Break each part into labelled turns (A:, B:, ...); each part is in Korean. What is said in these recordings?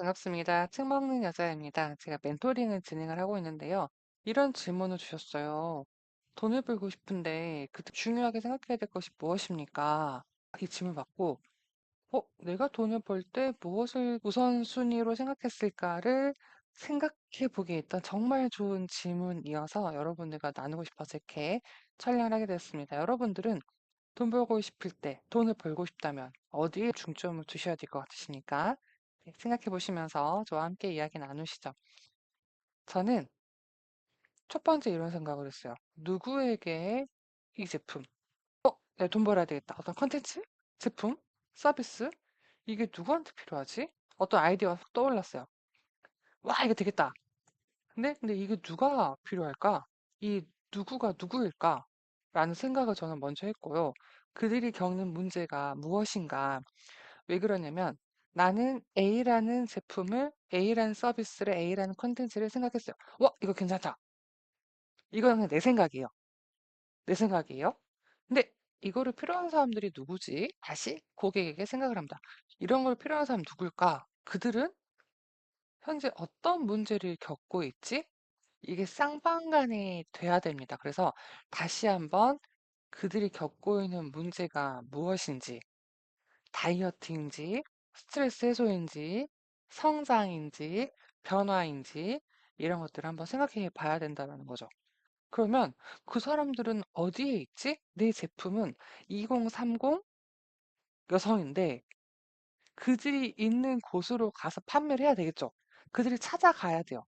A: 반갑습니다. 책 먹는 여자입니다. 제가 멘토링을 진행을 하고 있는데요. 이런 질문을 주셨어요. 돈을 벌고 싶은데 그때 중요하게 생각해야 될 것이 무엇입니까? 이 질문 받고, 어, 내가 돈을 벌 때 무엇을 우선순위로 생각했을까를 생각해 보기에 일단 정말 좋은 질문이어서 여러분들과 나누고 싶어서 이렇게 촬영을 하게 됐습니다. 여러분들은 돈 벌고 싶을 때, 돈을 벌고 싶다면 어디에 중점을 두셔야 될 것 같으십니까? 네, 생각해 보시면서 저와 함께 이야기 나누시죠. 저는 첫 번째 이런 생각을 했어요. 누구에게 이 제품, 어, 내가 돈 벌어야 되겠다. 어떤 컨텐츠, 제품, 서비스, 이게 누구한테 필요하지? 어떤 아이디어가 확 떠올랐어요. 와, 이거 되겠다. 근데, 근데 이게 누가 필요할까? 이 누구가 누구일까? 라는 생각을 저는 먼저 했고요. 그들이 겪는 문제가 무엇인가? 왜 그러냐면 나는 A라는 제품을, A라는 서비스를, A라는 콘텐츠를 생각했어요. 와, 이거 괜찮다. 이거는 내 생각이에요. 내 생각이에요. 근데 이거를 필요한 사람들이 누구지? 다시 고객에게 생각을 합니다. 이런 걸 필요한 사람 누굴까? 그들은 현재 어떤 문제를 겪고 있지? 이게 쌍방간이 돼야 됩니다. 그래서 다시 한번 그들이 겪고 있는 문제가 무엇인지, 다이어트인지, 스트레스 해소인지, 성장인지, 변화인지, 이런 것들을 한번 생각해 봐야 된다는 거죠. 그러면 그 사람들은 어디에 있지? 내 제품은 2030 여성인데 그들이 있는 곳으로 가서 판매를 해야 되겠죠. 그들이 찾아가야 돼요.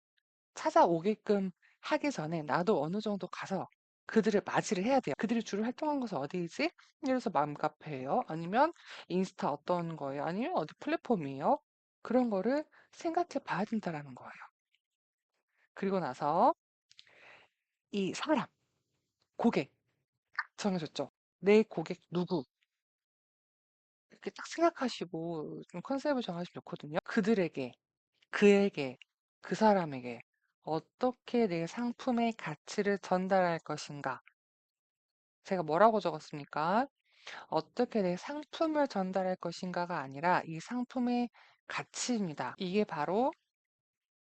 A: 찾아오게끔 하기 전에 나도 어느 정도 가서 그들을 맞이를 해야 돼요. 그들이 주로 활동한 곳은 어디이지? 예를 들어서 맘카페예요. 아니면 인스타 어떤 거예요? 아니면 어디 플랫폼이에요? 그런 거를 생각해 봐야 된다라는 거예요. 그리고 나서 이 사람, 고객 정해졌죠. 내 고객 누구? 이렇게 딱 생각하시고 좀 컨셉을 정하시면 좋거든요. 그들에게, 그에게, 그 사람에게 어떻게 내 상품의 가치를 전달할 것인가? 제가 뭐라고 적었습니까? 어떻게 내 상품을 전달할 것인가가 아니라 이 상품의 가치입니다. 이게 바로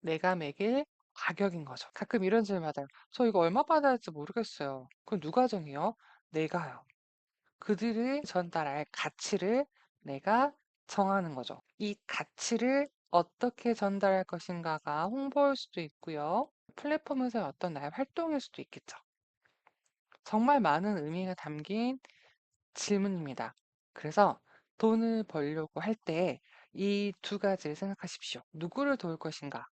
A: 내가 매길 가격인 거죠. 가끔 이런 질문 받아요. 저 이거 얼마 받아야 할지 모르겠어요. 그건 누가 정해요? 내가요. 그들이 전달할 가치를 내가 정하는 거죠. 이 가치를 어떻게 전달할 것인가가 홍보일 수도 있고요. 플랫폼에서의 어떤 나의 활동일 수도 있겠죠. 정말 많은 의미가 담긴 질문입니다. 그래서 돈을 벌려고 할 때 이 두 가지를 생각하십시오. 누구를 도울 것인가?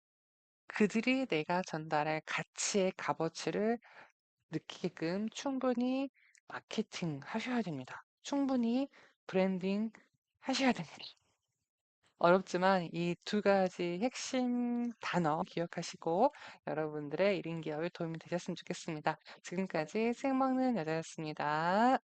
A: 그들이 내가 전달할 가치의 값어치를 느끼게끔 충분히 마케팅 하셔야 됩니다. 충분히 브랜딩 하셔야 됩니다. 어렵지만 이 두 가지 핵심 단어 기억하시고 여러분들의 1인 기업에 도움이 되셨으면 좋겠습니다. 지금까지 책 먹는 여자였습니다.